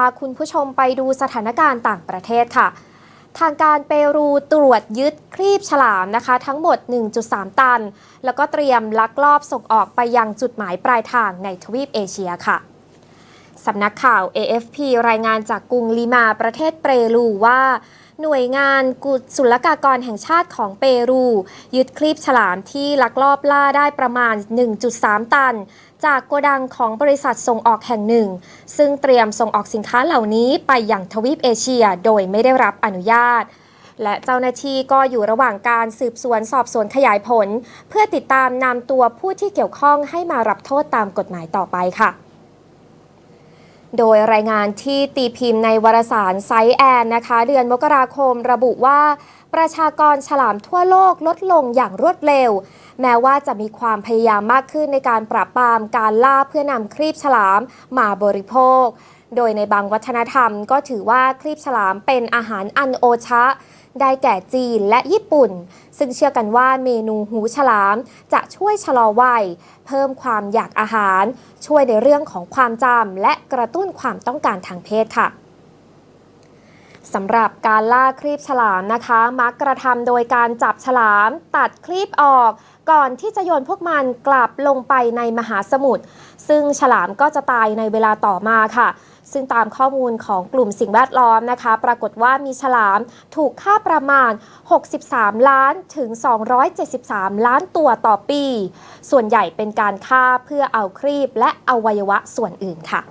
าคุณผู้ชมไปดูสถานการณ์ต่างประเทศค่ะ ทางการเปรูตรวจยึดครีบฉลามนะคะ ทั้งหมด 1.3 ตัน แล้วก็เตรียมลักลอบส่งออกไปยังจุดหมายปลายทางในทวีปเอเชียค่ะ สำนักข่าว AFP รายงานจากกรุงลิมาประเทศเปรูว่าหน่วยงานกุศุลกากรแห่งชาติของเปรู ยึดคลีบฉลามที่ลักลอบล่าได้ประมาณ 1.3 ตัน จากโกดังของบริษัทส่งออกแห่งหนึ่ง ซึ่งเตรียมส่งออกสินค้าเหล่านี้ไปยังทวีปเอเชียโดยไม่ได้รับอนุญาต และเจ้าหน้าที่ก็อยู่ระหว่างการสืบสวนสอบสวนขยายผล เพื่อติดตามนำตัวผู้ที่เกี่ยวข้องให้มารับโทษตามกฎหมายต่อไปค่ะ โดยรายงานที่ตีพิมพ์ในวารสารไซแอนนะคะ เดือนมกราคมระบุว่า ประชากรฉลามทั่วโลกลดลงอย่างรวดเร็ว แม้ว่าจะมีความพยายามมากขึ้นในการปราบปรามการล่าเพื่อนำครีบฉลามมาบริโภค โดยในบางวัฒนธรรมก็ถือว่าครีบฉลามเป็นอาหารอันโอชะ ได้แก่จีนและญี่ปุ่น ซึ่งเชื่อกันว่าเมนูหูฉลาม จะช่วยชะลอวัย เพิ่มความอยากอาหาร ช่วยในเรื่องของความจำและกระตุ้นความต้องการทางเพศค่ะ สำหรับการล่าครีบฉลามนะคะ มักกระทำโดยการจับฉลาม ตัดครีบออก ก่อนที่จะโยนพวกมันกลับลงไปในมหาสมุทรซึ่งฉลามก็จะตายในเวลาต่อมาค่ะ ซึ่งตามข้อมูลของกลุ่มสิ่งแวดล้อมนะคะ ปรากฏว่ามีฉลามถูกฆ่าประมาณ 63 ล้านถึง 273 ล้านตัวต่อปี ส่วนใหญ่เป็นการฆ่าเพื่อเอาครีบและอวัยวะส่วนอื่นค่ะ